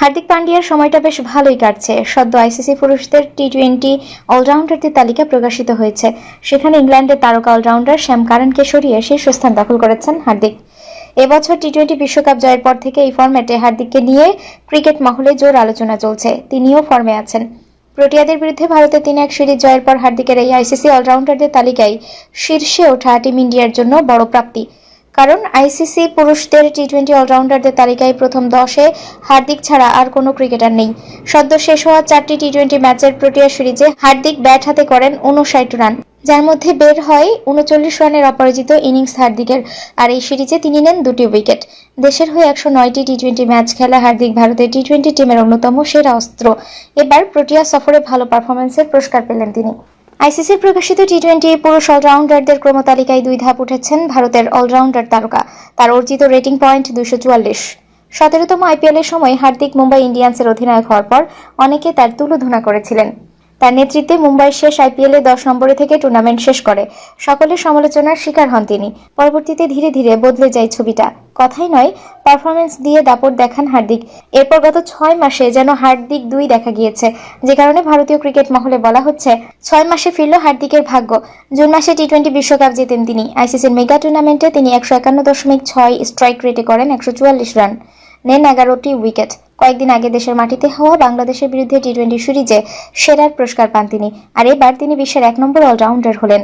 হার্দিক পান্ডিয়ার সময়টা বেশ ভালোই কাটছে। সদ্য আইসিসি পুরুষদের টি টোয়েন্টি অলরাউন্ডারদের তালিকা প্রকাশিত হয়েছে। সেখানে ইংল্যান্ডের তারকা অলরাউন্ডার শ্যাম কারণকে সরিয়ে শীর্ষস্থান দখল করেছেন হার্দিক। এবছর টি টোয়েন্টি বিশ্বকাপ জয়ের পর থেকে এই ফরম্যাটে হার্দিককে নিয়ে ক্রিকেট মহলে জোর আলোচনা চলছে। তিনিও ফর্মে আছেন। প্রোটিয়াদের বিরুদ্ধে ভারতের তিন এক সিরিজ জয়ের পর হার্দিকের এই আইসিসি অলরাউন্ডারদের তালিকায় শীর্ষে ওঠা টিম ইন্ডিয়ার জন্য বড় প্রাপ্তি। কারণ আইসিসি পুরুষদের টি টোয়েন্টি অলরাউন্ডারদের তালিকায় প্রথম দশে হার্দিক ছাড়া আর কোনো ক্রিকেটার নেই। সদ্য শেষ হওয়া চারটি টি টোয়েন্টি ম্যাচের প্রোটিয়া সিরিজে হার্দিক ব্যাট হাতে করেন উনষাট রান। যার মধ্যে বের হয় উনচল্লিশ রানের অপরাজিত ইনিংস হার্দিকের, আর এই সিরিজে তিনি নেন দুটি উইকেট। দেশের হয়ে একশো নয়টি টি টোয়েন্টি ম্যাচ খেলা হার্দিক ভারতের টি টোয়েন্টি টিমের অন্যতম সেরা অস্ত্র। এবার প্রোটিয়া সফরে ভালো পারফরমেন্সের পুরস্কার পেলেন তিনি। আইসিসির প্রকাশিত টি টোয়েন্টি পুরুষ অলরাউন্ডারদের ক্রমতালিকায় দুই ধাপ উঠেছেন ভারতের অলরাউন্ডার তারকা। তার অর্জিত রেটিং পয়েন্ট দুইশো চুয়াল্লিশ। সতেরোতম আইপিএলের সময় হার্দিক মুম্বাই ইন্ডিয়ান্সের অধিনায়ক হওয়ার পর অনেকে তার তুলোধনা করেছিলেন। তার নেতৃত্বে মুম্বাই শেষ আইপিএলে দশ নম্বরে থেকে টুর্নামেন্ট শেষ করে। সকলের সমালোচনার শিকার হন তিনি। পরবর্তীতে ধীরে ধীরে বদলে যায় ছবিটা। কথাই নয় পারফরমেন্স দিয়ে দাপট দেখান হার্দিক। এরপর গত ছয় মাসে যেন হার্দিক দুই দেখা গিয়েছে। যে কারণে ভারতীয় ক্রিকেট মহলে বলা হচ্ছে, ছয় মাসে ফিরল হার্দিকের ভাগ্য। জুন মাসে টি টোয়েন্টি বিশ্বকাপ জেতেন তিনি। আইসিসির মেগা টুর্নামেন্টে তিনি একশো একান্ন দশমিক ছয় স্ট্রাইক রেটে করেন একশো চুয়াল্লিশ রান নেন এগারোটি উইকেট। কয়েকদিন আগে দেশের মাটিতে হওয়া বাংলাদেশের বিরুদ্ধে টি টোয়েন্টি সিরিজে সেরার পুরস্কার পান তিনি। আর এবার তিনি বিশ্বের এক নম্বর অলরাউন্ডার হলেন।